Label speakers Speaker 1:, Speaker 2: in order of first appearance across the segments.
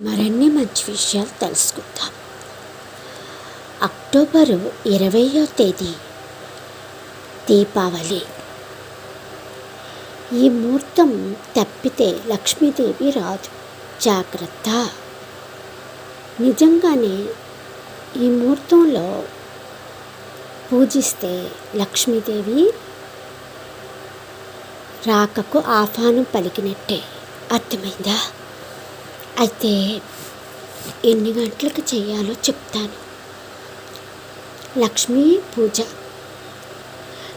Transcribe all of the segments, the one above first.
Speaker 1: మరిన్ని మంచి విషయాలు తెలుసుకుందాం. అక్టోబరు ఇరవయో తేదీ దీపావళి. ఈ ముహూర్తం తప్పితే లక్ష్మీదేవి రాదు. జాగ్రత్త. నిజంగానే ఈ ముహూర్తంలో పూజిస్తే లక్ష్మీదేవి రాకకు ఆహ్వానం పలికినట్టే. అర్థమైందా? అయితే ఎన్ని గంటలకు చేయాలో చెప్తాను. లక్ష్మీ పూజ.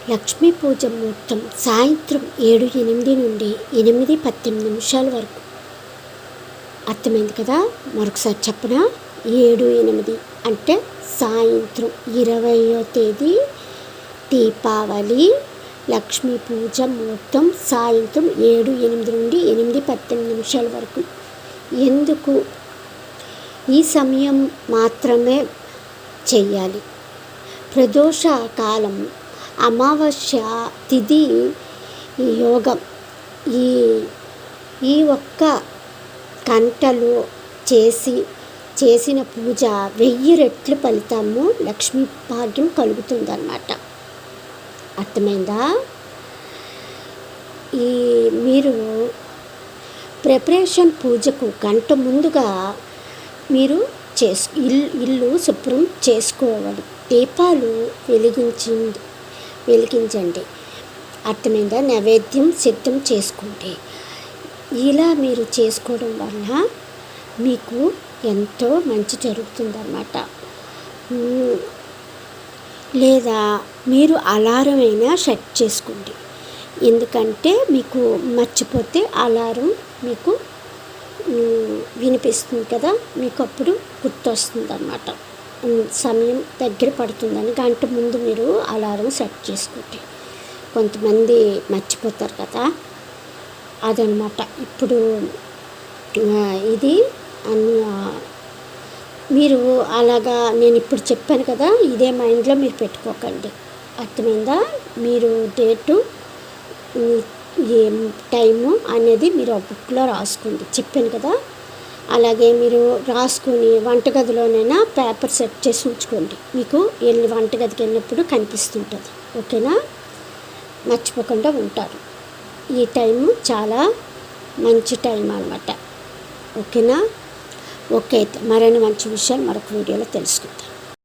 Speaker 1: లక్ష్మీ పూజ ముహూర్తం సాయంత్రం ఏడు ఎనిమిది నుండి ఎనిమిది పద్దెనిమిది నిమిషాల వరకు. అర్థమైంది కదా? మరొకసారి చెప్పన? ఏడు ఎనిమిది అంటే సాయంత్రం ఇరవయో తేదీ దీపావళి. లక్ష్మీ పూజ ముహూర్తం సాయంత్రం ఏడు ఎనిమిది నుండి ఎనిమిది పద్దెనిమిది నిమిషాల వరకు. ఎందుకు? ఈ సమయం మాత్రమే చెయ్యాలి. ప్రదోష కాలం అమావాస్య తిథి ఈ యోగం. ఈ ఈ ఒక్క గంటలో చేసి చేసిన పూజ వెయ్యి రెట్లు ఫలితము లక్ష్మీ భాగ్యం కలుగుతుందన్నమాట. అర్థమైందా? ఈ మీరు ప్రిపరేషన్ పూజకు గంట ముందుగా మీరు చేసు ఇల్లు ఇల్లు శుభ్రం చేసుకోవాలి. దీపాలు వెలిగించింది వెలిగించండి. అర్థమైందా? నైవేద్యం సిద్ధం చేసుకోండి ఇలా మీరు చేసుకోవడం వల్ల మీకు ఎంతో మంచి జరుగుతుందన్నమాట. లేదా మీరు అలారం అయినా సెట్ చేసుకోండి. ఎందుకంటే మీకు మర్చిపోతే అలారం మీకు వినిపిస్తుంది కదా? మీకు అప్పుడు గుర్తొస్తుంది అన్నమాట సమయం దగ్గర పడుతుందని. గంట ముందు మీరు అలారం సెట్ చేసుకుంటే కొంతమంది మర్చిపోతారు కదా? అదనమాట ఇప్పుడు ఇది అన్ని మీరు అలాగా నేను ఇప్పుడు చెప్పాను కదా? ఇదే మైండ్లో మీరు పెట్టుకోకండి. అర్థమైందా? మీరు డేటు ఏం టైము అనేది మీరు ఆ బుక్లో రాసుకోండి. చెప్పాను కదా? అలాగే మీరు రాసుకుని వంటగదిలోనైనా పేపర్ సెట్ చేసి ఉంచుకోండి. మీకు వెళ్ళి వంటగదికి వెళ్ళినప్పుడు కనిపిస్తుంటుంది. ఓకేనా? మర్చిపోకుండా ఉంటారు. ఈ టైము చాలా మంచి టైం అనమాట ఓకేనా? ఓకే అయితే మరిన్ని మంచి విషయాలు మరొక వీడియోలో తెలుసుకుందాం.